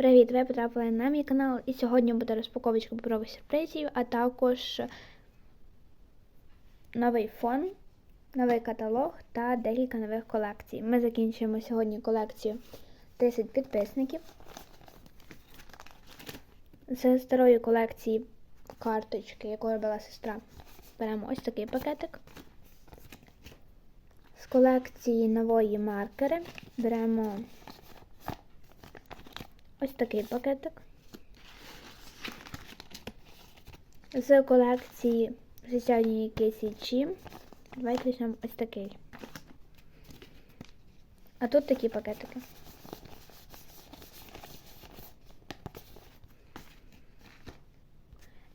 Привіт! Ви потрапили на мій канал і сьогодні буде розпаковочка паперових сюрпризів, а також новий фон, новий каталог та декілька нових колекцій. Ми закінчуємо сьогодні колекцію 10 підписників. З старої колекції карточки, яку робила сестра, беремо ось такий пакетик. З колекції нової маркери беремо ось такий пакетик. З колекції життєвої кисічі. Давайте візьмемо ось такий. А тут такі пакетики.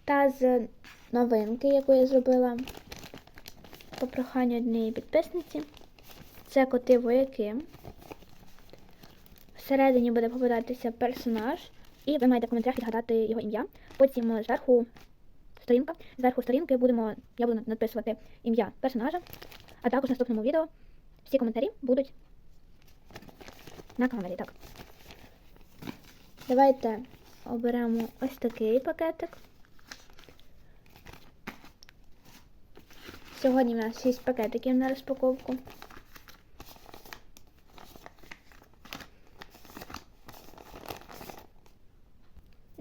Та з новинки, яку я зробила по проханню однієї підписниці. Це коти вояки. Всередині буде попадатися персонаж, і ви маєте в коментарях відгадати його ім'я. Потім зверху сторінка. Зверху сторінки будемо, я буду надписувати ім'я персонажа, а також в наступному відео всі коментарі будуть на камері. Так. Давайте оберемо ось такий пакетик. Сьогодні у нас 6 пакетиків на розпаковку.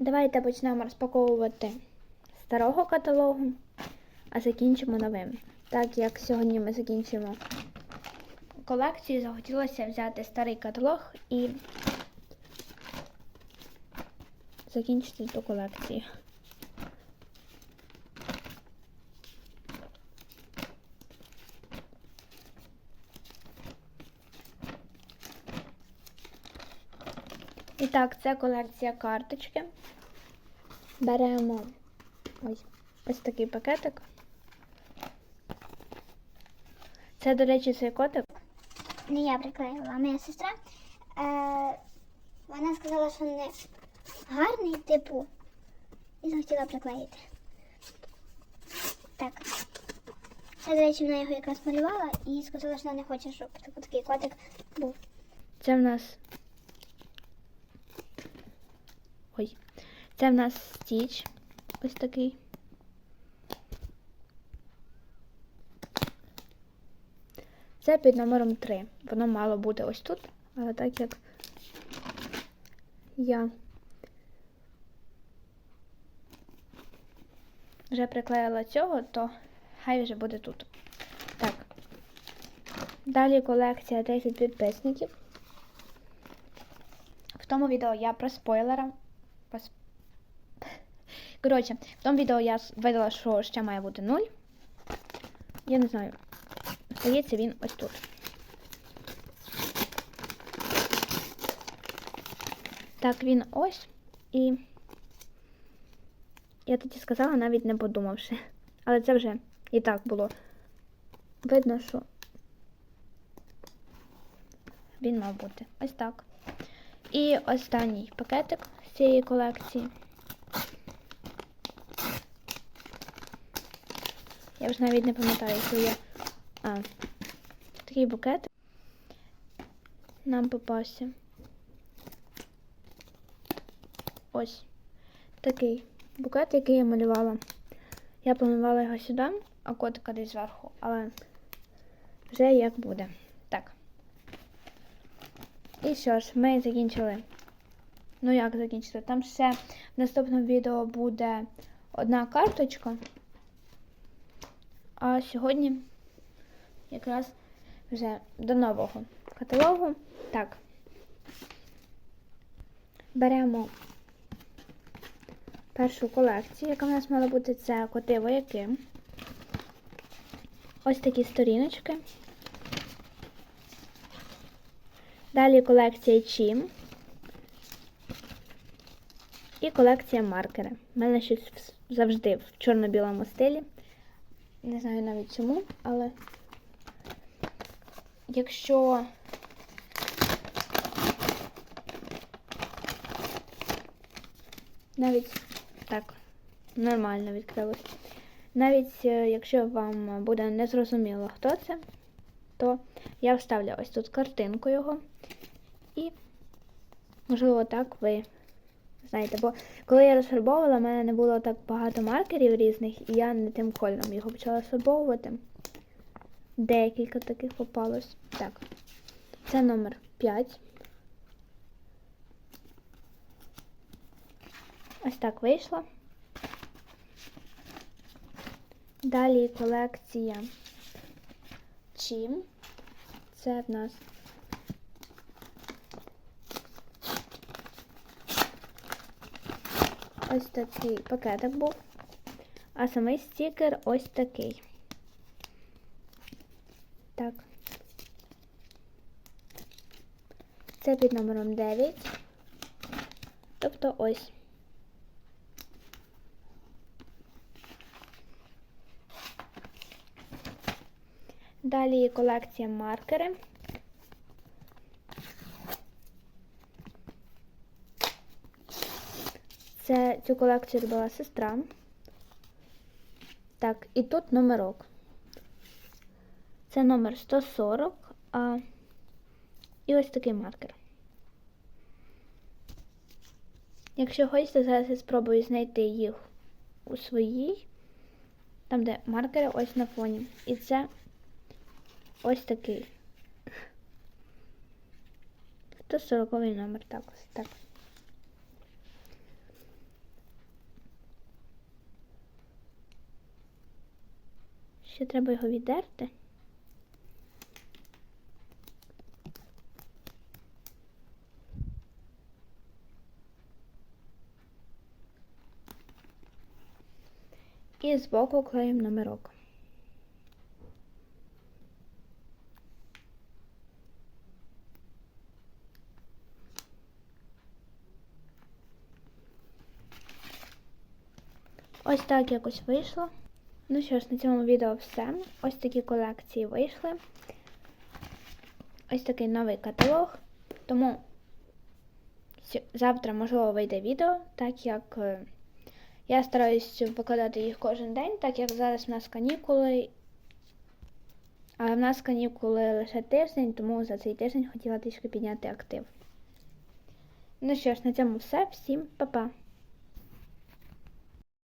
Давайте почнемо розпаковувати старого каталогу, а закінчимо новим. Так як сьогодні ми закінчимо колекцію, захотілося взяти старий каталог і закінчити ту колекцію. І так, це колекція карточки. Беремо ось, ось такий пакетик. Це, до речі, цей котик. Не я приклеїла, а моя сестра. Е, вона сказала, що не гарний, типу, і захотіла приклеїти. Так. Це, до речі, вона його якраз малювала і сказала, що вона не хоче, щоб такий котик був. Це в нас. Ой. Це в нас стіч. Ось такий. Це під номером 3. Воно мало бути ось тут, але так як я вже приклеїла цього, то хай вже буде тут. Так. Далі колекція 10 підписників. В тому відео я про спойлера. Коротше, в тому відео я видала, що ще має бути 0. Я не знаю. Здається, він ось тут. Так, він ось. І я тоді сказала, навіть не подумавши. Але це вже і так було. Видно, що він мав бути. Ось так. І останній пакетик з цієї колекції. Я вже навіть не пам'ятаю, що є. А, такий букет нам попався. Ось такий букет, який я малювала. Я планувала його сюди, а котика десь зверху, але вже як буде. Так. І що ж, ми закінчили. Ну як закінчили? Там ще в наступному відео буде одна карточка. А сьогодні якраз вже до нового каталогу. Так. Беремо першу колекцію, яка в нас мала бути, це коти вояки. Ось такі сторіночки. Далі колекція Чім. І колекція маркери. У мене щось завжди в чорно-білому стилі. Не знаю навіть чому, але якщо навіть так, нормально відкрилось. Навіть е, якщо вам буде незрозуміло, хто це, то я вставлю ось тут картинку його. І, можливо, так ви Знаєте, бо коли я розфарбовувала, в мене не було так багато маркерів різних, і я не тим кольором його почала розфарбовувати. Декілька таких попалось. Так. Це номер 5. Ось так вийшло. Далі колекція Чим. Це в нас ось такий пакетик був, а самий стікер ось такий. Так. Це під номером 9. Тобто ось. Далі колекція маркери. Це цю колекцію робила сестра. Так, і тут номерок. Це номер 140, а і ось такий маркер. Якщо хочете, зараз я спробую знайти їх у своїй, там, де маркери ось на фоні. І це ось такий. 140 номер, так так. Ще треба його віддерти. І збоку клеїмо номерок. Ось так якось вийшло. Ну що ж, на цьому відео все. Ось такі колекції вийшли. Ось такий новий каталог. Тому завтра, можливо, вийде відео, так як е, я стараюсь викладати їх кожен день, так як зараз в нас канікули. Але в нас канікули лише тиждень, тому за цей тиждень хотіла трішки підняти актив. Ну що ж, на цьому все. Всім па-па!